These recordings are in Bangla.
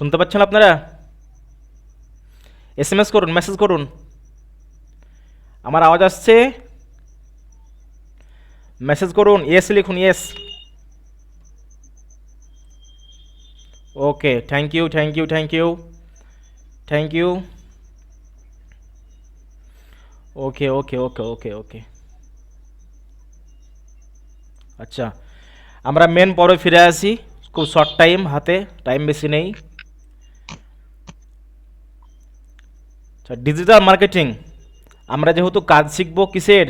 শুনতে পাচ্ছেন আপনারা? এস এম এস করুন মেসেজ করুন। আমার আওয়াজ আসছে। মেসেজ করুন ইয়েস লিখুন yes okay thank you thank you thank you thank you okay okay okay okay okay আচ্ছা আমরা মেন পরে ফিরে আসি। খুব শর্ট টাইম হাতে টাইম বেশি নেই। ডিজিটাল মার্কেটিং আমরা যেহেতু কাজ শিখব কিসের?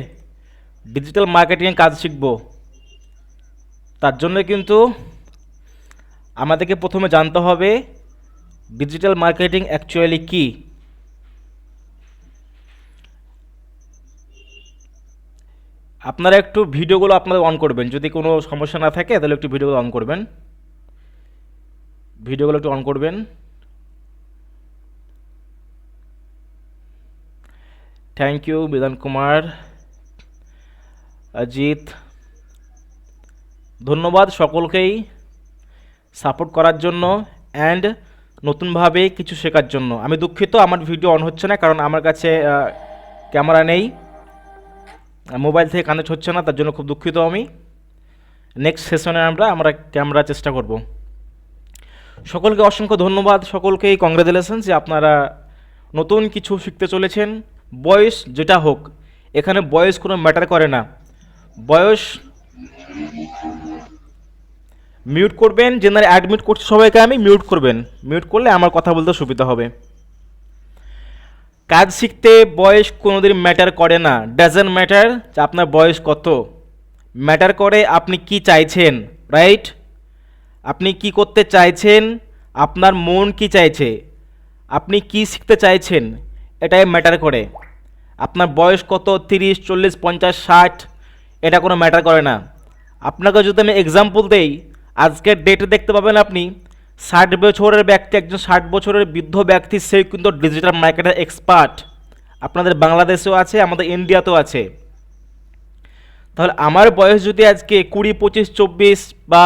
ডিজিটাল মার্কেটিংয়ে কাজ শিখব। তার জন্য কিন্তু আমাদেরকে প্রথমে জানতে হবে ডিজিটাল মার্কেটিং অ্যাকচুয়ালি কী? আপনারা একটু ভিডিওগুলো আপনাদের অন করবেন। যদি কোনো সমস্যা না থাকে, তাহলে একটু ভিডিওগুলো অন করবেন। ভিডিওগুলো একটু অন করবেন। থ্যাংক ইউ বিধান কুমার অজিত ধন্যবাদ সকলকেই সাপোর্ট করার জন্য অ্যান্ড নতুনভাবে কিছু শেখার জন্য। আমি দুঃখিত, আমার ভিডিও অন হচ্ছে না, কারণ আমার কাছে ক্যামেরা নেই মোবাইল থেকে কানেক্ট হচ্ছে না, তার জন্য খুব দুঃখিত আমি। নেক্সট সেশনে আমরা আমরা ক্যামেরা চেষ্টা করব। সকলকে অসংখ্য ধন্যবাদ সকলকেই কংগ্রেচুলেশন যে আপনারা নতুন কিছু শিখতে চলেছেন। বয়স যেটা হোক, এখানে বয়স কোনো ম্যাটার করে না। বয়স মিউট করবেন জেনারে অ্যাডমিট করছি সবাইকে আমি মিউট করবেন। মিউট করলে আমার কথা বলতে সুবিধা হবে। কাজ শিখতে বয়স কোনোদিন ম্যাটার করে না। ডাজেন্ট ম্যাটার যে আপনার বয়স কত। ম্যাটার করে আপনি কি চাইছেন রাইট আপনি কি করতে চাইছেন, আপনার মন কি চাইছে, আপনি কি শিখতে চাইছেন এটাই ম্যাটার করে। আপনার বয়স কত? তিরিশ, চল্লিশ, পঞ্চাশ, ষাট? এটা কোনো ম্যাটার করে না। আপনাকে যদি আমি এক্সাম্পল দেই, আজকের ডেটে দেখতে পাবেন আপনি, ষাট বছরের ব্যক্তি, একজন ষাট বছরের বৃদ্ধ ব্যক্তি সেই কিন্তু ডিজিটাল মার্কেটের এক্সপার্ট আপনাদের বাংলাদেশেও আছে, আমাদের ইন্ডিয়াতেও আছে। তাহলে আমার বয়স যদি আজকে কুড়ি, পঁচিশ, চব্বিশ বা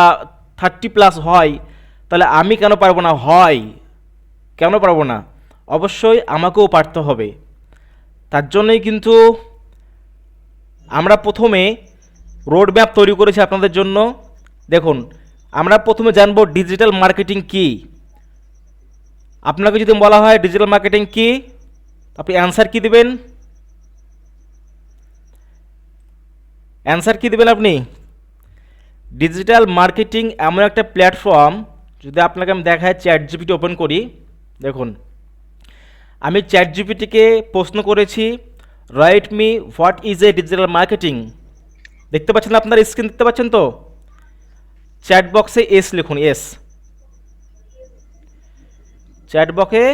থার্টি প্লাস হয়, তাহলে আমি কেন পারব না? হয়। কেন পারব না? অবশ্যই আমাকেও পারতে হবে। তার জন্যই কিন্তু আমরা প্রথমে রোড ম্যাপ তৈরি করেছি আপনাদের জন্য। দেখুন, আমরা প্রথমে জানব ডিজিটাল মার্কেটিং কি। আপনাকে যদি বলা হয় ডিজিটাল মার্কেটিং কি, আপনি অ্যান্সার কি দিবেন? অ্যান্সার কি দিবেন আপনি? ডিজিটাল মার্কেটিং এমন একটা প্ল্যাটফর্ম যদি আপনাকে আমি দেখাই চ্যাট জিপিটি ওপেন করি, দেখুন। আমি চ্যাট জিপিটিকে প্রশ্ন করেছি write me what is a digital marketing দেখতে পাচ্ছেন আপনার স্ক্রিন দেখতে পাচ্ছেন তো? চ্যাট বক্সে এস লিখুন এস চ্যাট বক্সে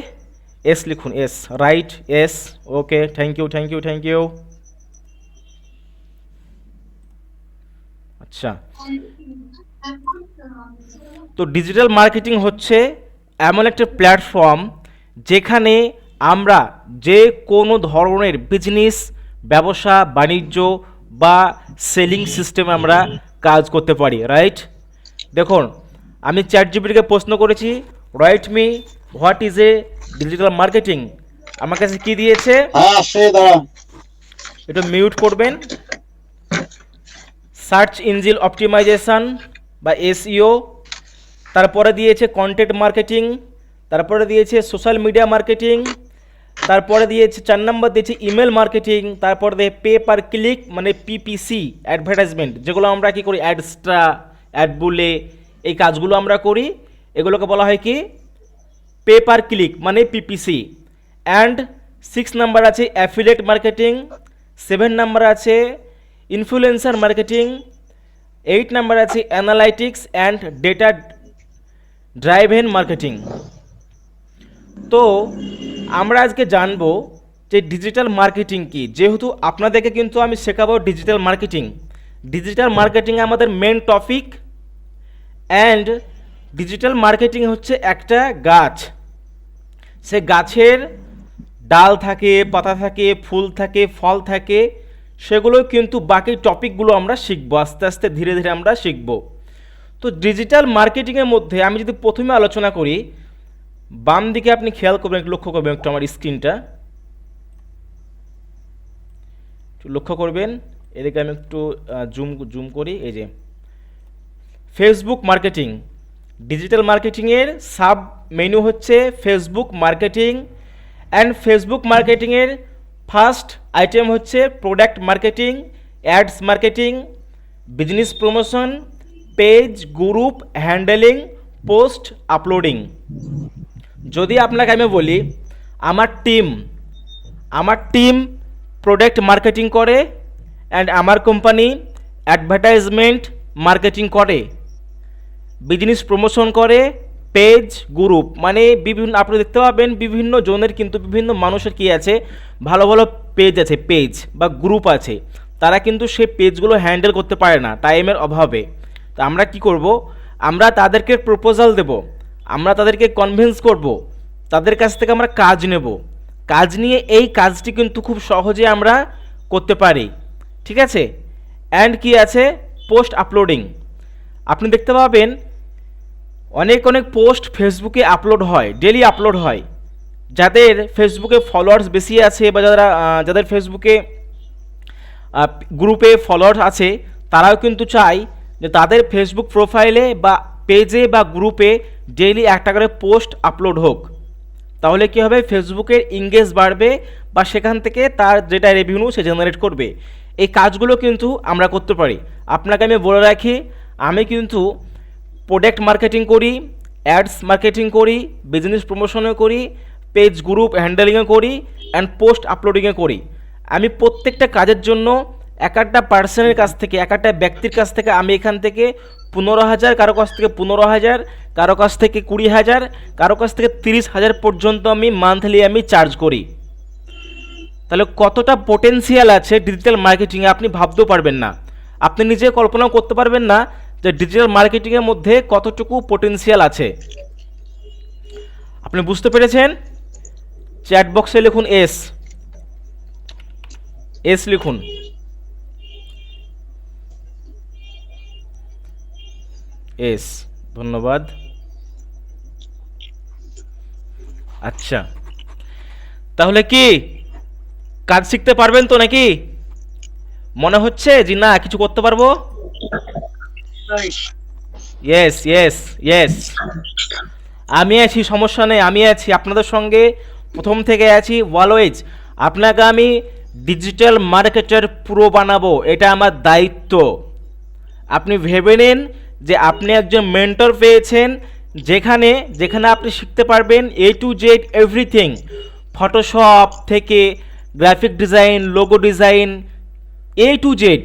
এস লিখুন yes right yes okay thank you thank you thank you আচ্ছা। তো ডিজিটাল মার্কেটিং হচ্ছে এমন একটা প্ল্যাটফর্ম যেখানে আমরা যে কোনো ধরনের বিজনেস ব্যবসা বাণিজ্য বা সেলিং সিস্টেমে আমরা কাজ করতে পারি রাইট দেখুন আমি চ্যাট জিপিটিকে প্রশ্ন করেছি write me what is a digital marketing আমার কাছে কি দিয়েছে? হ্যাঁ একটু মিউট করবেন। সার্চ ইঞ্জিন অপটিমাইজেশন বা এসইও তারপরে দিয়েছে কন্টেন্ট মার্কেটিং তারপরে দিয়েছে সোশ্যাল মিডিয়া মার্কেটিং তারপরে দিয়েছে, চার নম্বর দিয়েছে ইমেল মার্কেটিং তারপর দিয়ে পে পার ক্লিক মানে পিপিসি অ্যাডভার্টাইজমেন্ট যেগুলো আমরা কি করি অ্যাডস্ট্রা অ্যাড বুলে এই কাজগুলো আমরা করি। এগুলোকে বলা হয় কি? পে পার ক্লিক মানে পিপিসি অ্যান্ড সিক্স নাম্বার আছে অ্যাফিলেট মার্কেটিং সেভেন নাম্বার আছে ইনফ্লুয়েন্সার মার্কেটিং এইট নাম্বার আছে analytics and data driven marketing তো আমরা আজকে জানব যে ডিজিটাল মার্কেটিং কি। যেহেতু আপনাদেরকে কিন্তু আমি শেখাবো ডিজিটাল মার্কেটিং ডিজিটাল মার্কেটিং আমাদের main topic and digital marketing হচ্ছে একটা গাছ। সে গাছের ডাল থাকে, পাতা থাকে, ফুল থাকে, ফল থাকে, সেগুলো কিন্তু বাকি টপিকগুলো আমরা শিখব। আস্তে আস্তে ধীরে ধীরে আমরা শিখব। তো ডিজিটাল মার্কেটিংয়ের মধ্যে আমি যদি প্রথমে আলোচনা করি বাম দিকে আপনি খেয়াল করবেন, একটু লক্ষ্য করবেন একটু আমার স্ক্রিনটা। একটু লক্ষ্য করবেন, এদিকে আমি একটু জুম জুম করি, এই যে। ফেসবুক মার্কেটিং ডিজিটাল মার্কেটিংয়ের সাব মেনু হচ্ছে ফেসবুক মার্কেটিং অ্যান্ড ফেসবুক মার্কেটিংয়ের ফার্স্ট আইটেম হচ্ছে product marketing ads marketing business promotion page group handling post uploading যদি আপনাকে আমি বলি, আমার টিম আমার টিম প্রোডাক্ট মার্কেটিং করে অ্যান্ড আমার কোম্পানি অ্যাডভার্টাইজমেন্ট মার্কেটিং করে বিজনেস প্রমোশন করে পেজ গ্রুপ মানে বিভিন্ন, আপনি দেখতে পাবেন বিভিন্ন জনের কিন্তু বিভিন্ন মানুষের কি আছে, ভালো ভালো পেজ আছে পেজ বা গ্রুপ আছে, তারা কিন্তু সেই পেজগুলো হ্যান্ডেল করতে পারে না টাইমের অভাবে। তো আমরা কি করব? আমরা তাদেরকে প্রপোজাল দেব আমরা তাদেরকে কনভিন্স করব, তাদের কাছ থেকে আমরা কাজ নেব। কাজ নিয়ে এই কাজটি কিন্তু খুব সহজে আমরা করতে পারি। ঠিক আছে? অ্যান্ড কি আছে? পোস্ট আপলোডিং আপনি দেখতে পাবেন, অনেক অনেক পোস্ট ফেসবুকে আপলোড হয় ডেলি আপলোড হয়। যাদের ফেসবুকে ফলোয়ার্স বেশি আছে বা যারা যাদের ফেসবুকে গ্রুপে ফলোয়ার্স আছে, তারাও কিন্তু চায় যে তাদের ফেসবুক প্রোফাইলে বা পেজে বা গ্রুপে ডেইলি একটা করে পোস্ট আপলোড হোক। তাহলে কী হবে? ফেসবুকের ইংগেজ বাড়বে বা সেখান থেকে তার যেটা রেভিনিউ সে জেনারেট করবে। এই কাজগুলো কিন্তু আমরা করতে পারি। আপনাকে আমি বলে রাখি, আমি কিন্তু প্রোডাক্ট মার্কেটিং করি অ্যাডস মার্কেটিং করি বিজনেস প্রমোশনও করি পেজ গ্রুপ হ্যান্ডেলিংও করি অ্যান্ড পোস্ট আপলোডিংও করি। আমি প্রত্যেকটা কাজের জন্য এক একটা পার্সনের কাছ থেকে এক একটা ব্যক্তির কাছ থেকে আমি এখান থেকে পনেরো হাজার, কারও কাছ থেকে পনেরো হাজার, কারও কাছ থেকে কুড়ি হাজার, কারও কাছ থেকে তিরিশ হাজার পর্যন্ত আমি মান্থলি আমি চার্জ করি। তাহলে কতটা পোটেন্সিয়াল আছে ডিজিটাল মার্কেটিংয়ে আপনি ভাবতেও পারবেন না। আপনি নিজে কল্পনাও করতে পারবেন না যে ডিজিটাল মার্কেটিংয়ের মধ্যে কতটুকু পোটেন্সিয়াল আছে। আপনি বুঝতে পেরেছেন? চ্যাট বক্সে লিখুন এস এস লিখুন। এস, ধন্যবাদ। আচ্ছা তাহলে কি কাজ শিখতে পারবেন তো নাকি? মনে হচ্ছে যে না, কিছু করতে পারব? ইয়েস ইয়েস ইয়েস আমি আছি, সমস্যা নেই, আমি আছি, আপনাদের সঙ্গে প্রথম থেকে আছি অলওয়েজ আপনাকে আমি ডিজিটাল মার্কেটের পুরো বানাবো, এটা আমার দায়িত্ব। আপনি ভেবে নিন যে আপনি একজন মেন্টর পেয়েছেন, যেখানে যেখানে আপনি শিখতে পারবেন A to Z everything Photoshop থেকে graphic design logo design A to Z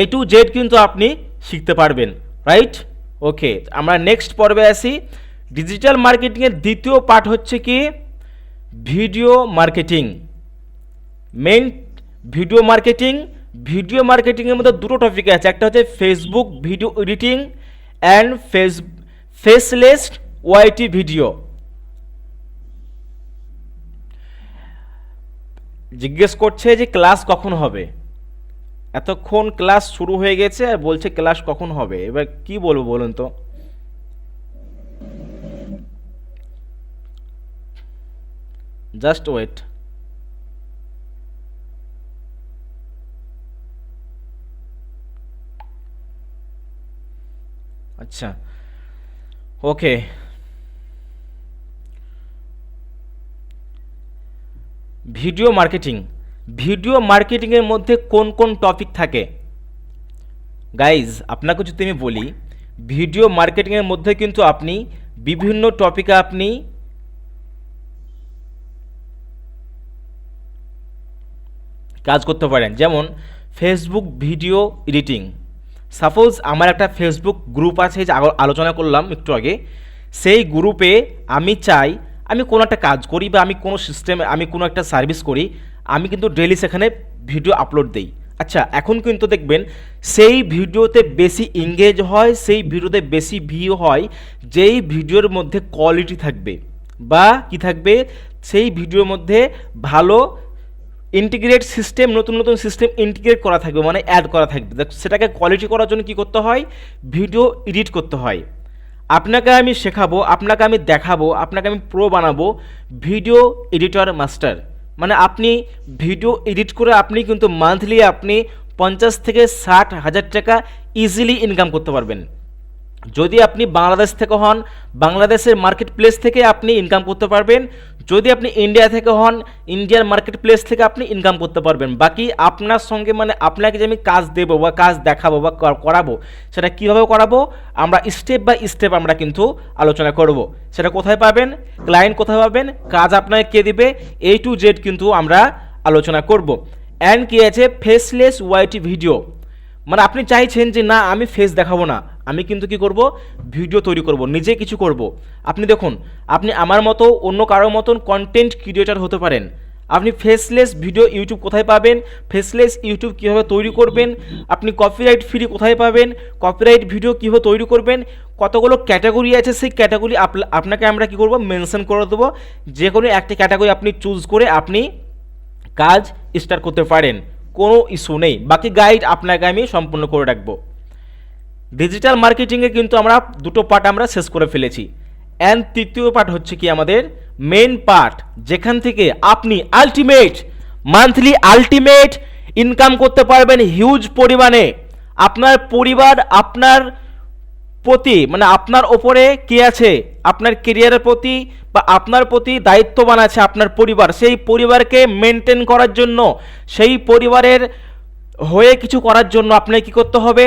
A to Z কিন্তু আপনি শিখতে পারবেন রাইট ওকে আমরা নেক্সট পর্বে আসি। ডিজিটাল মার্কেটিংয়ের দ্বিতীয় পার্ট হচ্ছে কি? Video marketing main video marketing video মার্কেটিংয়ের মধ্যে দুটো টপিক আছে। একটা হচ্ছে Facebook video editing and face faceless YT video জিজ্ঞেস করছে যে ক্লাস কখন হবে? এতক্ষণ ক্লাস শুরু হয়ে গেছে আর বলছে ক্লাস কখন হবে? এবার কি বলব বলুন তো? জাস্ট ওয়েট আচ্ছা ওকে। Video marketing. ভিডিও মার্কেটিংয়ের মধ্যে কোন কোন টপিক থাকে? গাইজ, আপনাকে যদি আমি বলি, ভিডিও মার্কেটিংয়ের মধ্যে কিন্তু আপনি বিভিন্ন টপিকে আপনি কাজ করতে পারেন। যেমন ফেসবুক ভিডিও এডিটিং সাপোজ আমার একটা ফেসবুক গ্রুপ আছে যে আলোচনা করলাম একটু আগে, সেই গ্রুপে আমি চাই আমি কোনো একটা কাজ করি বা আমি কোনো সিস্টেমে আমি কোনো একটা সার্ভিস করি, আমি কিন্তু ডেলি সেখানে ভিডিও আপলোড দিই। আচ্ছা এখন কিন্তু দেখবেন সেই ভিডিওতে বেশি এঙ্গেজ হয়, সেই ভিডিওতে বেশি ভিউ হয়, যেই ভিডিওর মধ্যে কোয়ালিটি থাকবে। বা কি থাকবে? সেই ভিডিওর মধ্যে ভালো ইন্টিগ্রেট সিস্টেম নতুন নতুন সিস্টেম ইন্টিগ্রেট করা থাকবে মানে অ্যাড করা থাকবে। সেটাকে কোয়ালিটি করার জন্য কি করতে হয়? ভিডিও এডিট করতে হয়। আপনাকে আমি শেখাবো, আপনাকে আমি দেখাবো, আপনাকে আমি প্রো বানাবো ভিডিও এডিটর মাস্টার মানে আপনি ভিডিও এডিট করে আপনি কিন্তু মান্থলি আপনি পঞ্চাশ থেকে ষাট হাজার টাকা ইজিলি ইনকাম করতে পারবেন। যদি আপনি বাংলাদেশ থেকে হন, বাংলাদেশের মার্কেট প্লেস থেকে আপনি ইনকাম করতে পারবেন। যদি আপনি ইন্ডিয়া থেকে হন ইন্ডিয়ার মার্কেট প্লেস থেকে আপনি ইনকাম করতে পারবেন। বাকি আপনার সঙ্গে মানে আপনাকে যে আমি কাজ দেবো বা কাজ দেখাবো বা করাবো, সেটা কীভাবে করাবো, আমরা স্টেপ বাই স্টেপ আমরা কিন্তু আলোচনা করব। সেটা কোথায় পাবেন? ক্লায়েন্ট কোথায় পাবেন? কাজ আপনাকে কে দিবে? এ টু জেড কিন্তু আমরা আলোচনা করব। অ্যান্ড কি আছে? ফেসলেস ওয়াইটি ভিডিও মানে আপনি চাইছেন যে না, আমি ফেস দেখাবো না। আমি কিন্তু কি করব? ভিডিও তৈরি করব, নিজে কিছু করব। আপনি দেখুন, আপনি আমার মতো অন্য কারোর মতন কন্টেন্ট ক্রিয়েটার হতে পারেন। আপনি ফেসলেস ভিডিও ইউটিউব কোথায় পাবেন? ফেসলেস ইউটিউব কীভাবে তৈরি করবেন? আপনি কপিরাইট ফ্রি কোথায় পাবেন? কপিরাইট ভিডিও কীভাবে তৈরি করবেন? কতগুলো ক্যাটাগরি আছে, সেই ক্যাটাগরি আপনাকে আমরা কি করব? মেনশন করে দেবো। যে কোনো একটা ক্যাটাগরি আপনি চুজ করে আপনি কাজ স্টার্ট করতে পারেন। কোনো ইস্যু নেই। বাকি গাইড আপনাকে আমি সম্পূর্ণ করে রাখব। ডিজিটাল মার্কেটিংয়ে কিন্তু আমরা দুটো পার্ট আমরা শেষ করে ফেলেছি। অ্যান্ড তৃতীয় পার্ট হচ্ছে কি আমাদের মেন পার্ট যেখান থেকে আপনি আলটিমেট মান্থলি আলটিমেট ইনকাম করতে পারবেন হিউজ পরিমাণে। আপনার পরিবার, আপনার প্রতি মানে আপনার ওপরে কে আছে? আপনার কেরিয়ারের প্রতি বা আপনার প্রতি দায়িত্ববান আছে আপনার পরিবার, সেই পরিবারকে মেনটেন করার জন্য, সেই পরিবারের হয়ে কিছু করার জন্য আপনাকে কী করতে হবে?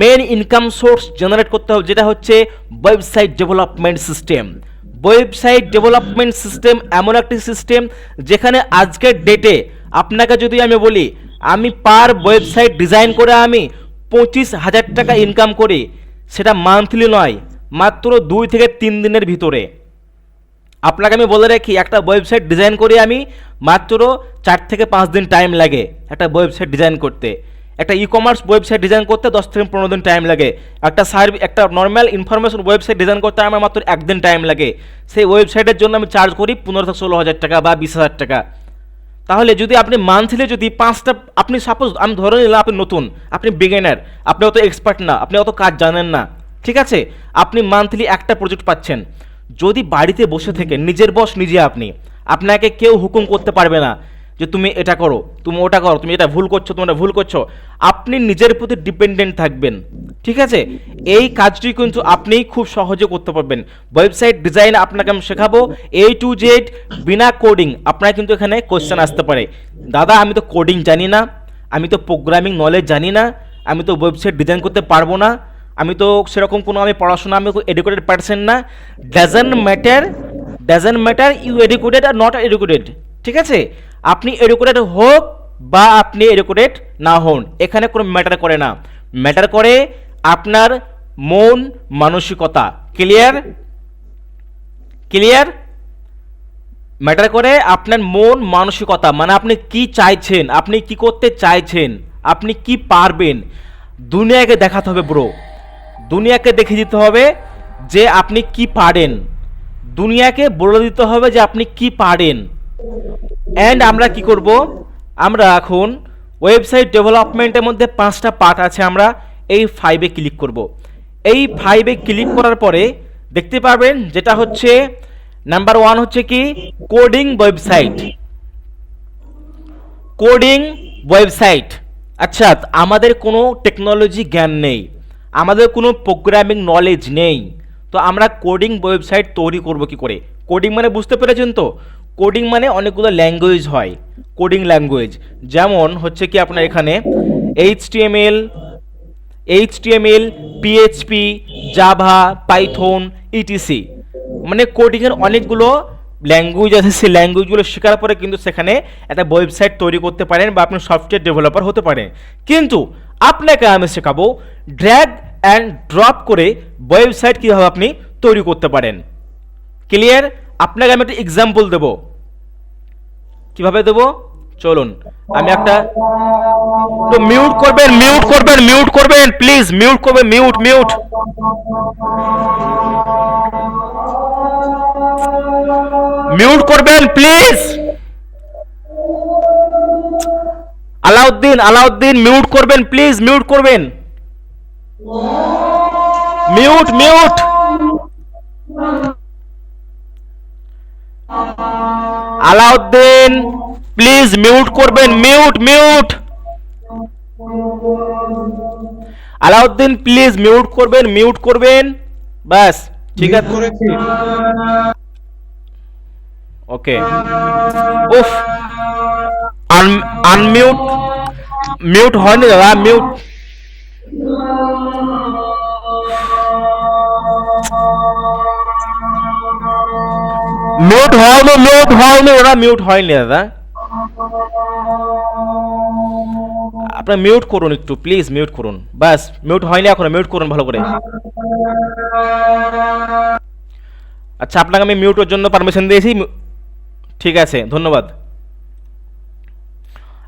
মেন ইনকাম সোর্স জেনারেট করতে হবে, যেটা হচ্ছে website development system website development system এমন একটি সিস্টেম যেখানে আজকের ডেটে আপনাকে যদি আমি বলি, আমি পার ওয়েবসাইট ডিজাইন করে আমি পঁচিশ হাজার টাকা ইনকাম করি, সেটা মান্থলি নয়, মাত্র দুই থেকে তিন দিনের ভিতরে। আপনাকে আমি বলে রাখি, একটা ওয়েবসাইট ডিজাইন করে আমি মাত্র চার থেকে পাঁচ দিন টাইম লাগে একটা ওয়েবসাইট ডিজাইন করতে। একটা ই কমার্স ওয়েবসাইট ডিজাইন করতে দশ থেকে পনেরো দিন টাইম লাগে। একটা সার্ভি একটা নর্মাল ইনফরমেশন ওয়েবসাইট ডিজাইন করতে আমার মাত্র একদিন টাইম লাগে। সেই ওয়েবসাইটের জন্য আমি চার্জ করি পনেরো থেকে ষোলো হাজার টাকা বা বিশ হাজার টাকা। তাহলে যদি আপনি মান্থলি যদি পাঁচটা, আপনি সাপোজ আমি ধরে নিলাম আপনি নতুন, আপনি বিগিনার আপনি অত এক্সপার্ট না, আপনি অত কাজ জানেন না, ঠিক আছে? আপনি মান্থলি একটা প্রজেক্ট পাচ্ছেন। যদি বাড়িতে বসে থেকে নিজের বস, নিজে আপনি, আপনাকে কেউ হুকুম করতে পারবে না যে তুমি এটা করো, তুমি ওটা করো, তুমি এটা ভুল করছ, তুমি এটা ভুল করছ, আপনি নিজের প্রতি ডিপেন্ডেন্ট থাকবেন, ঠিক আছে? এই কাজটি কিন্তু আপনি খুব সহজে করতে পারবেন। ওয়েবসাইট ডিজাইন আপনাকে আমি শেখাবো এ টু জেড বিনা কোডিং আপনার কিন্তু এখানে কোশ্চেন আসতে পারে। দাদা, আমি তো কোডিং জানি না, আমি তো প্রোগ্রামিং নলেজ জানি না, আমি তো ওয়েবসাইট ডিজাইন করতে পারব না আমি তো সেরকম কোনো আমি পড়াশোনা আমি এডুকেটেড পারসন না। Doesn't matter doesn't matter you educated R not educated ঠিক আছে? আপনি এডুকেটেড হোক বা আপনি এডুকেটেড না হন, এখানে কোনো ম্যাটার করে না। ম্যাটার করে আপনার মন মানসিকতা ক্লিয়ার ক্লিয়ার ম্যাটার করে আপনার মন মানসিকতা মানে আপনি কি চাইছেন, আপনি কি করতে চাইছেন, আপনি কি পারবেন। দুনিয়াকে দেখাতে হবে ব্রো দুনিয়াকে দেখে দিতে হবে যে আপনি কি পারেন। দুনিয়াকে বলে দিতে হবে যে আপনি কি পারেন। অ্যান্ড আমরা কি করব? আমরা এখন ওয়েবসাইট ডেভেলপমেন্টের মধ্যে পাঁচটা পার্ট আছে আমরা এই ফাইভে ক্লিক করব। এই ফাইভে ক্লিক করার পরে দেখতে পারবেন যেটা হচ্ছে নাম্বার ওয়ান হচ্ছে কি কোডিং ওয়েবসাইট কোডিং ওয়েবসাইট আচ্ছা আমাদের কোনো টেকনোলজি জ্ঞান নেই। আমাদের কোনো প্রোগ্রামিং নলেজ নেই। তো আমরা কোডিং ওয়েবসাইট তৈরি করব কি করে? কোডিং মানে বুঝতে পেরেছেন তো? কোডিং মানে অনেকগুলো ল্যাঙ্গুয়েজ হয় কোডিং ল্যাঙ্গুয়েজ যেমন হচ্ছে কি আপনার এখানে HTML HTML PHP Java Python ETC মানে কোডিংয়ের অনেকগুলো ল্যাঙ্গুয়েজ আছে, সেই ল্যাঙ্গুয়েজগুলো শেখার পরে কিন্তু সেখানে একটা ওয়েবসাইট তৈরি করতে পারেন বা আপনি সফটওয়্যার ডেভেলপার হতে পারেন। কিন্তু আপনাকে আমি শেখাবো ড্র্যাগ অ্যান্ড ড্রপ করে ওয়েবসাইট কীভাবে আপনি তৈরি করতে পারেন। ক্লিয়ার আপনাকে আমি একটা এক্সাম্পল দেবো। কীভাবে দেবো? চলুন, আমি একটা তো মিউট করবেন মিউট করবেন মিউট করবেন প্লিজ মিউট করবেন মিউট মিউট মিউট করবেন প্লিজ আলাউদ্দিন আলাউদ্দিন মিউট করবেন প্লিজ মিউট করবেন। Mute mute. Alauddin please mute করবেন mute mute. Alauddin please mute করবেন মিউট করবেন। ব্যাস ঠিক আছে। ওকে। উফ। আনমিউট মিউট হয়নি দাদা মিউট। মিউট হয়নি মিউট হয়নি ওরা মিউট হয়নি দাদা। আপনার মিউট করুন একটু প্লিজ মিউট করুন। বাস মিউট হয়নি এখন মিউট করুন ভালো করে। আচ্ছা আপনাকে আমি মিউটের জন্য পারমিশন দিয়েছি ঠিক আছে, ধন্যবাদ।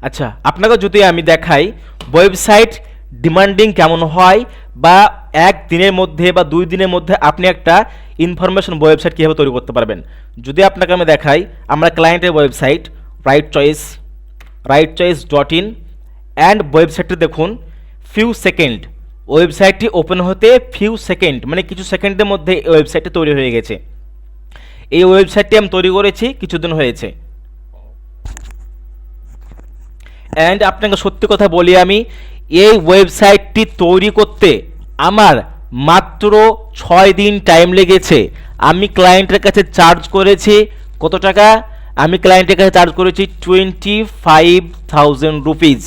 আচ্ছা আপনাকে যদি আমি দেখাই ওয়েবসাইট ডিমান্ডিং কেমন হয়, বা এক দিনের মধ্যে বা দুই দিনের মধ্যে আপনি একটা ইনফরমেশন ওয়েবসাইট কীভাবে তৈরি করতে পারবেন। যদি আপনাকে আমি দেখাই, আমরা ক্লায়েন্টের website right choice right choice dot in and ওয়েবসাইটটি দেখুন ফিউ সেকেন্ড ওয়েবসাইটটি ওপেন হতে ফিউ সেকেন্ড মানে কিছু সেকেন্ডের মধ্যে এই ওয়েবসাইটটি তৈরি হয়ে গেছে। এই ওয়েবসাইটটি আমি তৈরি করেছি, কিছুদিন হয়েছে। অ্যান্ড আপনাকে সত্যি কথা বলি আমি, এই ওয়েবসাইটটি তৈরি করতে আমার মাত্র ছয় দিন টাইম লেগেছে। আমি ক্লায়েন্টের কাছে চার্জ করেছি, কত টাকা? আমি ক্লায়েন্টের কাছে চার্জ করেছি টোয়েন্টি ফাইভ থাউজেন্ড রুপিজ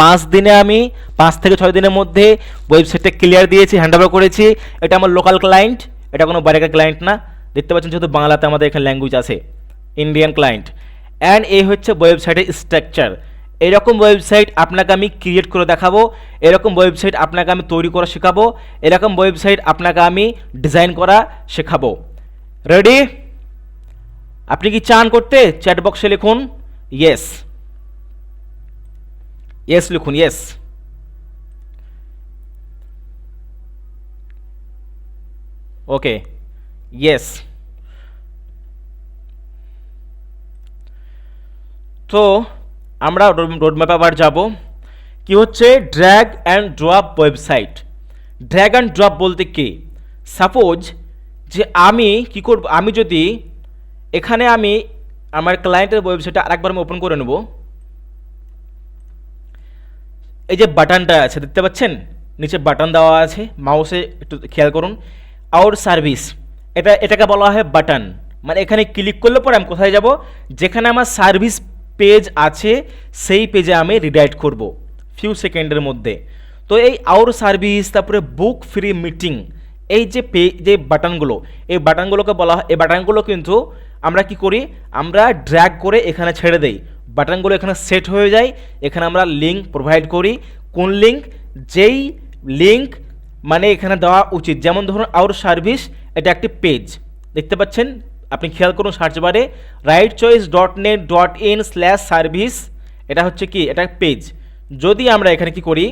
পাঁচ দিনে আমি, পাঁচ থেকে ছয় দিনের মধ্যে ওয়েবসাইটটা ক্লিয়ার দিয়েছি হ্যান্ড ওভার করেছি। এটা আমার লোকাল ক্লায়েন্ট এটা কোনো বাইরেকার ক্লায়েন্ট না। দেখতে পাচ্ছেন যেহেতু বাংলাতে আমাদের এখানে ল্যাঙ্গুয়েজ আছে ইন্ডিয়ান ক্লায়েন্ট অ্যান্ড এই হচ্ছে ওয়েবসাইটের স্ট্রাকচার এরকম ওয়েবসাইট আপনাকে আমি ক্রিয়েট করে দেখাবো, এরকম ওয়েবসাইট আপনাকে আমি তৈরি করা শেখাবো, এরকম ওয়েবসাইট আপনাকে আমি ডিজাইন করা শেখাবো। রেডি আপনি কি চান করতে? চ্যাট বক্সে লিখুন ইয়েস ইয়েস লিখুন ইয়েস ওকে ইয়েস তো আমরা রোডম্যাপ আবার যাব। কি হচ্ছে? Drag and drop website. Drag and drop বলতে কি? সাপোজ যে আমি কি করব, আমি যদি এখানে আমি আমার ক্লায়েন্টের ওয়েবসাইটটা আরেকবার আমি ওপেন করে নেব। এই যে বাটনটা আছে, দেখতে পাচ্ছেন? নিচে বাটন দেওয়া আছে, মাউসে একটু খেয়াল করুন। আউট সার্ভিস, এটা, এটাকে বলা হয় বাটন। মানে এখানে ক্লিক করলে পরে আমি কোথায় যাব? যেখানে আমার সার্ভিস পেজ আছে, সেই পেজে আমি রিডাইট করব ফিউ সেকেন্ডের মধ্যে। তো এই আউট সার্ভিস তারপরে বুক ফ্রি মিটিং এই যে পে, যে বাটনগুলো, এই বাটনগুলোকে বলা হয়, এই বাটনগুলো কিন্তু আমরা কি করি, আমরা ড্র্যাগ করে এখানে ছেড়ে দেই। বাটনগুলো এখানে সেট হয়ে যায়, এখানে আমরা লিঙ্ক প্রোভাইড করি। কোন লিঙ্ক যেই লিঙ্ক মানে এখানে দেওয়া উচিত। যেমন ধরুন আউট সার্ভিস এটা একটি পেজ দেখতে পাচ্ছেন? আপনি খেয়াল করুন সার্চ বারে right choice dot net dot in slash service এটা হচ্ছে কি? এটা পেজ যদি আমরা এখানে কি করি?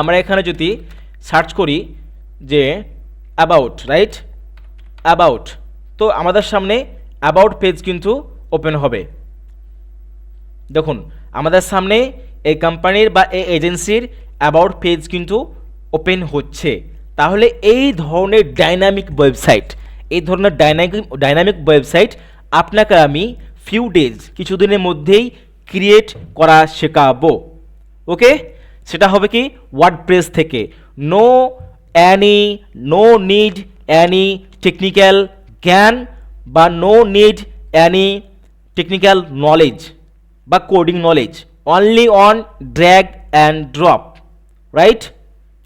আমরা এখানে যদি সার্চ করি যে অ্যাবাউট রাইট অ্যাবাউট তো আমাদের সামনে অ্যাবাউট পেজ কিন্তু ওপেন হবে। দেখুন, আমাদের সামনে এই কোম্পানির বা এই এজেন্সির অ্যাবাউট পেজ কিন্তু ওপেন হচ্ছে। তাহলে এই ধরনের ডাইনামিক ওয়েবসাইট এই ধরনের ডাইনামিক ডাইনামিক ওয়েবসাইট আপনাকে আমি ফিউ ডেজ কিছুদিনের মধ্যেই ক্রিয়েট করা শেখাবো। ওকে সেটা হবে কি? ওয়ার্ডপ্রেস থেকে। No any no need any technical জ্ঞান বা no need any technical knowledge বা coding knowledge only on drag and drop right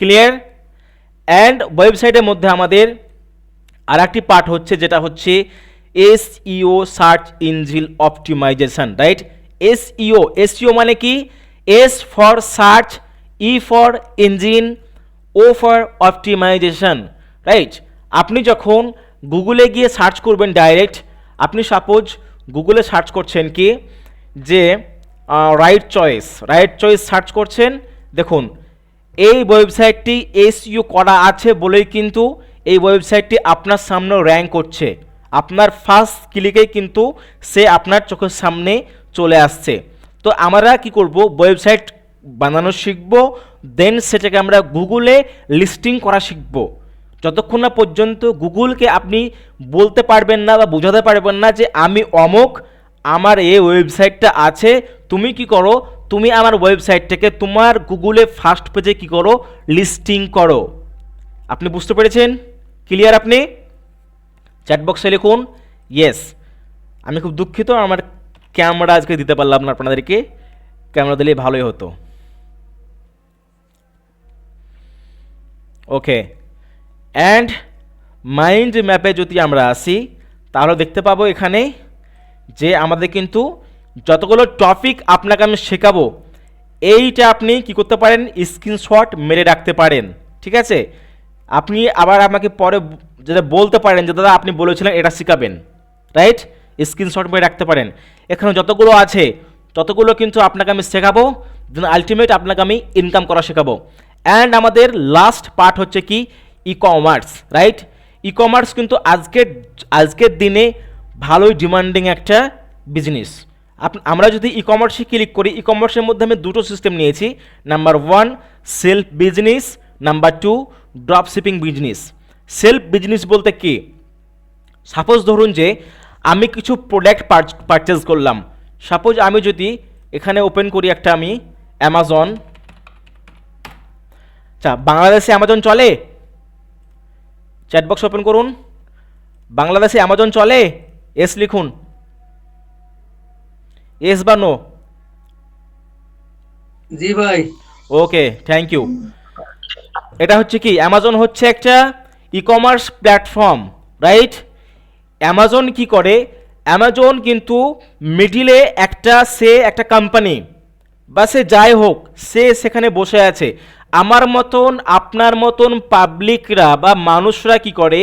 clear and ওয়েবসাইটের মধ্যে আমাদের আর একটি পার্ট হচ্ছে যেটা হচ্ছে SEO search engine optimisation right SEO SEO মানে কি? S for search E for engine O for optimisation right আপনি যখন গুগলে গিয়ে সার্চ করবেন ডাইরেক্ট আপনি সাপোজ গুগলে সার্চ করছেন কি? যে right choice right choice search করছেন, দেখুন, এই ওয়েবসাইটটি এসইও করা আছে বলেই কিন্তু এই ওয়েবসাইটটি আপনার সামনে র্যাঙ্ক করছে। আপনার ফার্স্ট ক্লিকেই কিন্তু সে আপনার চোখের সামনে চলে আসছে। তো আমরা কি করব? ওয়েবসাইট বানানো শিখব দেন সেটাকে আমরা গুগলে লিস্টিং করা শিখব। যতক্ষণ না পর্যন্ত গুগলকে আপনি বলতে পারবেন না বা বোঝাতে পারবেন না যে আমি অমুক, আমার এই ওয়েবসাইটটা আছে, তুমি কি করো? তুমি আমার ওয়েবসাইটটাকে তোমার গুগলে ফার্স্ট পেজে কি করো? লিস্টিং করো। আপনি বুঝতে পেরেছেন? ক্লিয়ার আপনি? চ্যাটবক্সে লিখুন ইয়েস আমি খুব দুঃখিত, আমার ক্যামেরা আজকে দিতে পারলাম না আপনাদেরকে। ক্যামেরা দিলে ভালোই হতো। ওকে অ্যান্ড মাইন্ড ম্যাপে যদি আমরা আসি, তাহলে দেখতে পাবো এখানে যে আমাদের কিন্তু যতগুলো টপিক আপনাকে আমি শেখাবো, এইটা আপনি কি করতে পারেন? স্ক্রিনশট মেরে রাখতে পারেন। ঠিক আছে? আপনি আবার আমাকে পরে যেটা বলতে পারেন যে, দাদা, আপনি বলেছিলেন এটা শেখাবেন। রাইট স্ক্রিনশট মেরে রাখতে পারেন। এখানে যতগুলো আছে, ততগুলো কিন্তু আপনাকে আমি শেখাবো। দেন আলটিমেট আপনাকে আমি ইনকাম করা শেখাবো। অ্যান্ড আমাদের লাস্ট পার্ট হচ্ছে কি? E commerce right e commerce কিন্তু আজকের আজকের দিনে ভালোই ডিমান্ডিং একটা বিজনেস আপ আমরা যদি ই কমার্সে ক্লিক করি ই কমার্সের মধ্যে আমি দুটো সিস্টেম নিয়েছি। Number one self business number two drop shipping business self business বলতে কি? সাপোজ ধরুন যে আমি কিছু প্রোডাক্ট পারচেজ করলাম। সাপোজ আমি যদি এখানে ওপেন করি একটা আমি অ্যামাজন আচ্ছা বাংলাদেশে অ্যামাজন চলে? চ্যাটবক্স ওপেন করুন। বাংলাদেশে অ্যামাজন চলে? এস লিখুন। এস বা নো জি ভাই। ওকে থ্যাংক ইউ এটা হচ্ছে কি? অ্যামাজন হচ্ছে একটা e commerce platform right Amazon কি করে? অ্যামাজন কিন্তু মিডিলে একটা সে একটা কোম্পানি বা সে যাই হোক, সে সেখানে বসে আছে। আমার মতন, আপনার মতন পাবলিকরা বা মানুষরা কি করে?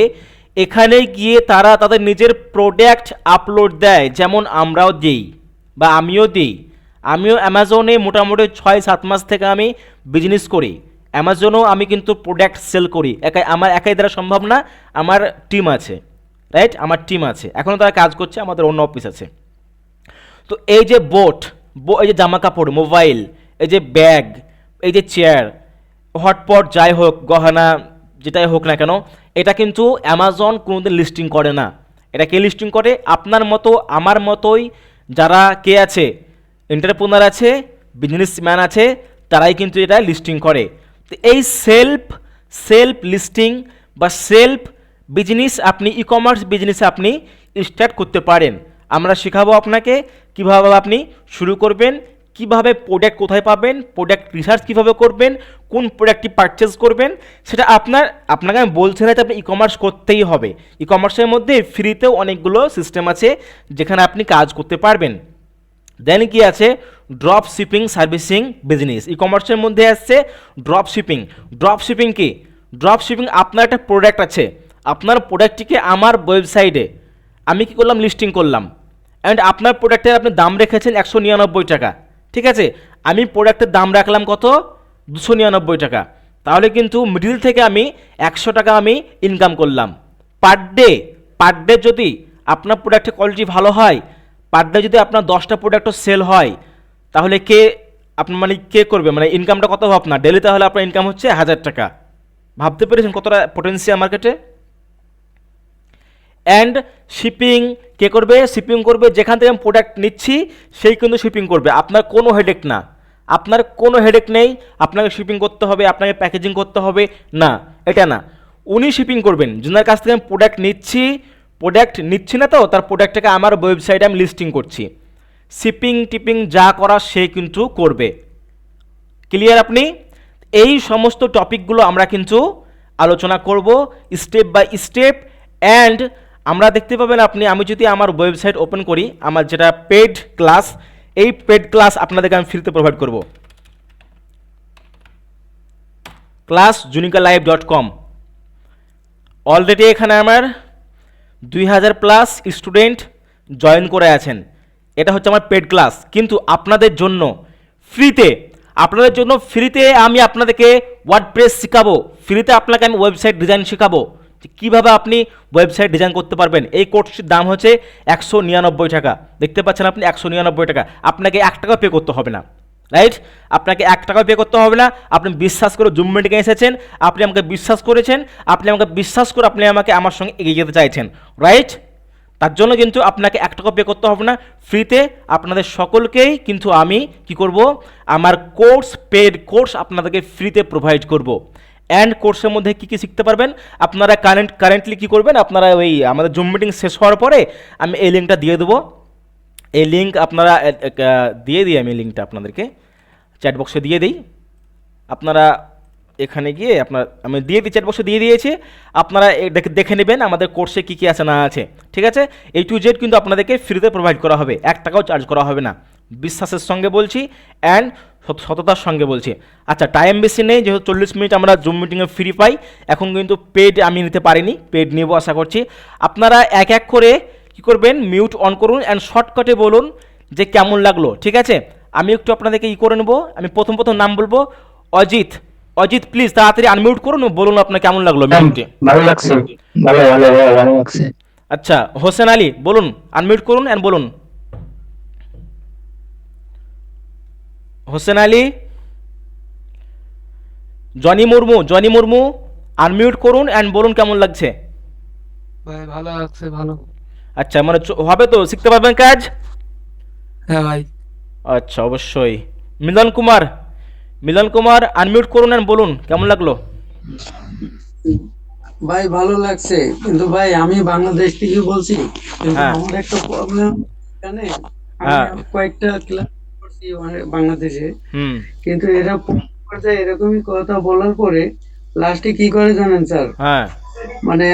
এখানে গিয়ে তারা তাদের নিজের প্রোডাক্ট আপলোড দেয়, যেমন আমরাও দিই, বা আমিও দিই। আমিও অ্যামাজনে মোটামুটি ছয় সাত মাস থেকে আমি বিজনেস করি। অ্যামাজনেও আমি কিন্তু প্রোডাক্ট সেল করি। একাই আমার একাই দ্বারা সম্ভব না, আমার টিম আছে রাইট আমার টিম আছে। এখনও তারা কাজ করছে, আমাদের অন্য অফিস আছে। তো এই যে বোট এই যে জামা কাপড় মোবাইল এই যে ব্যাগ এই যে চেয়ার হটপট যাই হোক, গহনা যেটাই হোক না কেন, এটা কিন্তু অ্যামাজন কোনোদিন লিস্টিং করে না। এটা কে লিস্টিং করে? আপনার মতো, আমার মতোই যারা কে আছে এন্টারপ্রনার আছে বিজনেসম্যান আছে, তারাই কিন্তু এটা লিস্টিং করে। এই সেলফ সেলফ লিস্টিং বা সেলফ বিজনেস আপনি ই কমার্স বিজনেস আপনি স্টার্ট করতে পারেন। আমরা শেখাবো আপনাকে কীভাবে আপনি শুরু করবেন, কীভাবে প্রোডাক্ট কোথায় পাবেন প্রোডাক্ট রিসার্চ কীভাবে করবেন, কোন প্রোডাক্টটি পারচেস করবেন, সেটা আপনার, আপনাকে আমি বলছি না যে আপনি ই কমার্স করতেই হবে। ই কমার্সের মধ্যে ফ্রিতেও অনেকগুলো সিস্টেম আছে যেখানে আপনি কাজ করতে পারবেন। দেন কি আছে? ড্রপ শিপিং সার্ভিসিং বিজনেস ই কমার্সের মধ্যে আসছে ড্রপ শিপিং ড্রপ শিপিং কি? ড্রপ শিপিং আপনার একটা প্রোডাক্ট আছে। আপনার প্রোডাক্টটিকে আমার ওয়েবসাইটে আমি কি করলাম? লিস্টিং করলাম। অ্যান্ড আপনার প্রোডাক্টের আপনি দাম রেখেছেন একশো নিরানব্বই টাকা। ঠিক আছে? আমি প্রোডাক্টের দাম রাখলাম কত? দুশো নিরানব্বই টাকা। তাহলে কিন্তু মিডিল থেকে আমি একশো টাকা আমি ইনকাম করলাম। পার ডে পার ডে যদি আপনার প্রোডাক্টের কোয়ালিটি ভালো হয় পার ডে যদি আপনার দশটা প্রোডাক্টও সেল হয়, তাহলে কে আপনার মানে কে করবে? মানে ইনকামটা কত হবে আপনার? ডেলি তাহলে আপনার ইনকাম হচ্ছে হাজার টাকা। ভাবতে পেরেছেন কতটা পোটেন্সিয়াল মার্কেটে অ্যান্ড শিপিং কে করবে? শিপিং করবে, যেখান থেকে আমি প্রোডাক্ট নিচ্ছি, সেই কিন্তু শিপিং করবে। আপনার কোনো হেডেক না। আপনার কোনো হেডেক নেই। আপনাকে শিপিং করতে হবে, আপনাকে প্যাকেজিং করতে হবে। না, এটা না। উনি শিপিং করবেন। যার কাছ থেকে আমি প্রোডাক্ট নিচ্ছি প্রোডাক্ট নিচ্ছি না তো, তার প্রোডাক্টটাকে আমার ওয়েবসাইটে আমি লিস্টিং করছি। শিপিং টিপিং যা করা সে কিন্তু করবে। ক্লিয়ার আপনি? এই সমস্ত টপিকগুলো আমরা কিন্তু আলোচনা করব স্টেপ বাই স্টেপ অ্যান্ড আমরা দেখতে পাবেন আপনি, আমি যদি আমার ওয়েবসাইট ওপেন করি, আমার যেটা পেড ক্লাস এই পেড ক্লাস আপনাদেরকে আমি ফ্রিতে প্রোভাইড করব। ক্লাস জুনিকা লাইভ ডট কম অলরেডি এখানে আমার দুই হাজার প্লাস স্টুডেন্ট জয়েন করে আছেন। এটা হচ্ছে আমার পেড ক্লাস কিন্তু আপনাদের জন্য ফ্রিতে আপনাদের জন্য ফ্রিতে আমি আপনাদেরকে ওয়ার্ড প্রেস শেখাবো। ফ্রিতে আপনাকে আমি ওয়েবসাইট ডিজাইন শেখাবো। কীভাবে আপনি ওয়েবসাইট ডিজাইন করতে পারবেন। এই কোর্সটির দাম হচ্ছে একশো নিরানব্বই টাকা। দেখতে পাচ্ছেন আপনি একশো নিরানব্বই টাকা। আপনাকে এক টাকা পে করতে হবে না। রাইট আপনাকে এক টাকা পে করতে হবে না। আপনি বিশ্বাস করে জুম মিটিংয়ে এসেছেন, আপনি আমাকে বিশ্বাস করেছেন, আপনি আমাকে বিশ্বাস করে আপনি আমাকে আমার সঙ্গে এগিয়ে যেতে চাইছেন। রাইট তার জন্য কিন্তু আপনাকে এক টাকা পে করতে হবে না। ফ্রিতে আপনাদের সকলকেই কিন্তু আমি কি করব? আমার কোর্স পেড কোর্স আপনাদেরকে ফ্রিতে প্রোভাইড করব। অ্যান্ড কোর্সের মধ্যে কী কী শিখতে পারবেন? আপনারা কারেন্ট কারেন্টলি কী করবেন? আপনারা ওই আমাদের জুম মিটিং শেষ হওয়ার পরে আমি এই লিঙ্কটা দিয়ে দেবো। এই লিঙ্ক আপনারা দিয়ে দিই আমি লিঙ্কটা আপনাদেরকে। চ্যাট বক্সে দিয়ে দিই। আপনারা এখানে গিয়ে আপনার, আমি দিয়ে দিই চ্যাট বক্সে দিয়ে দিয়েছি। আপনারা দেখে নেবেন আমাদের কোর্সে কী কী আছে, না আছে। ঠিক আছে? এই টু জেড কিন্তু আপনাদেরকে ফ্রিতে প্রোভাইড করা হবে। এক টাকাও চার্জ করা হবে না। বিশ্বাসের সঙ্গে বলছি অ্যান্ড সততার সঙ্গে বলছি। আচ্ছা টাইম বেশি নেই, যেহেতু চল্লিশ মিনিট আমরা জুম মিটিংয়ে ফ্রি পাই। এখন কিন্তু পেড আমি নিতে পারিনি পেড নেব আশা করছি। আপনারা এক এক করে কী করবেন? মিউট অন করুন অ্যান্ড শর্টকাটে বলুন যে কেমন লাগল ঠিক আছে? আমি একটু আপনাদেরকে ই করে নেব আমি প্রথম প্রথম নাম বলব অজিত। অজিত প্লিজ তাড়াতাড়ি আনমিউট করুন বলুন আপনার কেমন লাগল মিউটে ভালো লাগছে। ভালো ভালো ভালো লাগছে। আচ্ছা হোসেন আলী বলুন আনমিউট করুন অ্যান্ড বলুন। হোসেন আলী জনি মুর্মু জনি মুর্মু আনমিউট করুন অ্যান্ড বলুন কেমন লাগছে। ভাই ভালো লাগছে ভালো। আচ্ছা মানে হবে তো? শিখতে পারবেন কাজ? হ্যাঁ ভাই। আচ্ছা অবশ্যই। মিলন কুমার মিলন কুমার আনমিউট করুন বলুন কেমন লাগল? ভাই ভালো লাগছে। কিন্তু ভাই আমি বাংলাদেশ থেকে বলছি কিন্তু হ্যাঁ। আমার একটা প্রবলেম জানে হ্যাঁ। আমি কয়েকটা ক্লাস করছি বাংলাদেশে। হুম। কিন্তু এরা এরকমই কথা বলার পরে লাস্টে কি করে জানেন স্যার? হ্যাঁ। মানে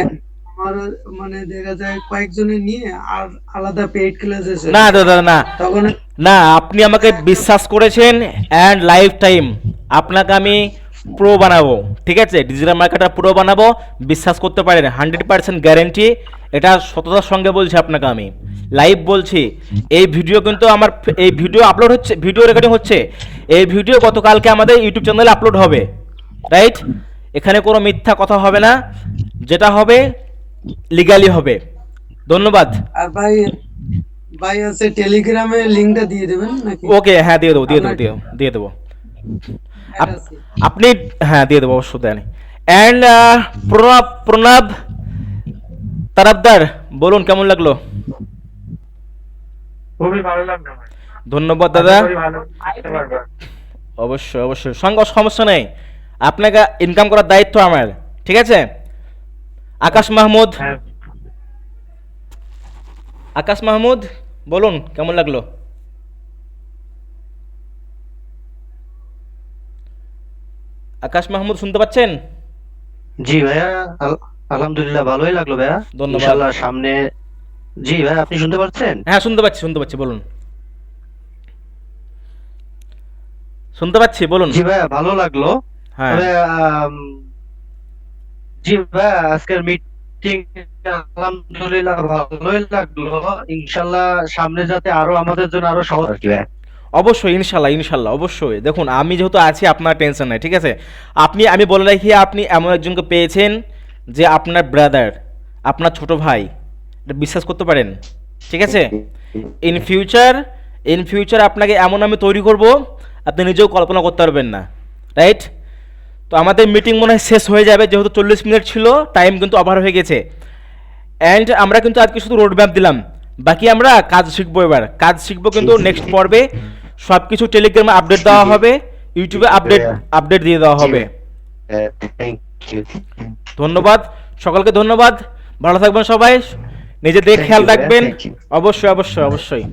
আমার মানে দেখা যায় কয়েকজনের নিয়ে আর আলাদা পেইড ক্লাস আছে না দাদা না। তখন না আপনি আমাকে বিশ্বাস করেছেন অ্যান্ড লাইফ টাইম আপনাকে আমি প্রো বানাবো ঠিক আছে? ডিজিটাল মার্কেটার প্রো বানাবো বিশ্বাস করতে পারেন হান্ড্রেড পার্সেন্ট গ্যারেন্টি এটা সততার সঙ্গে বলছি আপনাকে আমি। লাইভ বলছি। এই ভিডিও কিন্তু আমার এই ভিডিও আপলোড হচ্ছে ভিডিও রেকর্ডিং হচ্ছে। এই ভিডিও গতকালকে আমাদের ইউটিউব চ্যানেলে আপলোড হবে রাইট এখানে কোনো মিথ্যা কথা হবে না। যেটা হবে লিগালি হবে। ধন্যবাদ। আর ভাই ভাই আছে টেলিগ্রামে লিংকটা দিয়ে দেবেন নাকি? ওকে হ্যাঁ দিয়ে দেবো দিয়ে দেবো দিয়ে দেবো, দিয়ে দেবো। আপনি হ্যাঁ দিয়ে দেবো অবশ্যই দেন। অ্যান্ড প্রণব প্রণব তারাবদার বলুন কেমন লাগল? খুবই ভালো লাগল ধন্যবাদ দাদা। অবশ্যই অবশ্যই। সঙ্গে সমস্যা নেই। আপনাকে ইনকাম করার দায়িত্ব আমার ঠিক আছে? আকাশ মাহমুদ? হ্যাঁ। আকাশ মাহমুদ বলুন কেমন লাগল? আকাশ মাহমুদ শুনতে পাচ্ছেন? জি ভাইয়া আলহামদুলিল্লাহ ভালোই লাগল ভাইয়া। ধন্যবাদ। ইনশাআল্লাহ সামনে জি ভাইয়া আপনি শুনতে পাচ্ছেন? হ্যাঁ শুনতে পাচ্ছি শুনতে পাচ্ছি বলুন। শুনতে পাচ্ছি বলুন। জি ভাইয়া ভালো লাগল। হ্যাঁ। জি ভাইয়া আজকের মিটিং আলহামদুলিল্লাহ ভালোই লাগল। ইনশাআল্লাহ সামনে যাতে আরও আমাদের জন্য আরও সহজ। অবশ্যই, ইনশাল্লাহ ইনশাল্লাহ, অবশ্যই। দেখুন, আমি যেহেতু আছি, আপনার টেনশন নাই, ঠিক আছে? আপনি, আমি বলে রাখি, আপনি এমন একজনকে পেয়েছেন যে আপনার ব্রাদার আপনার ছোট ভাই, এটা বিশ্বাস করতে পারেন, ঠিক আছে? ইন ফিউচার ইন ফিউচার আপনাকে এমন আমি তৈরি করব, আপনি নিজেও কল্পনা করতে পারবেন না রাইট তো আমাদের মিটিং মনে হয় শেষ হয়ে যাবে যেহেতু চল্লিশ মিনিট ছিল টাইম কিন্তু ওভার হয়ে গেছে। অ্যান্ড আমরা কিন্তু আজকে শুধু রোড ম্যাপ দিলাম। বাকি আমরা কাজ শিখব এবার। কাজ শিখব কিন্তু নেক্সট পর্বে। সব কিছু টেলিগ্রামে আপডেট দেওয়া হবে। ইউটিউবে আপডেট আপডেট দিয়ে দেওয়া হবে। ধন্যবাদ। সকলকে ধন্যবাদ। ভালো থাকবেন সবাই। নিজেদের খেয়াল রাখবেন। অবশ্যই অবশ্যই অবশ্যই।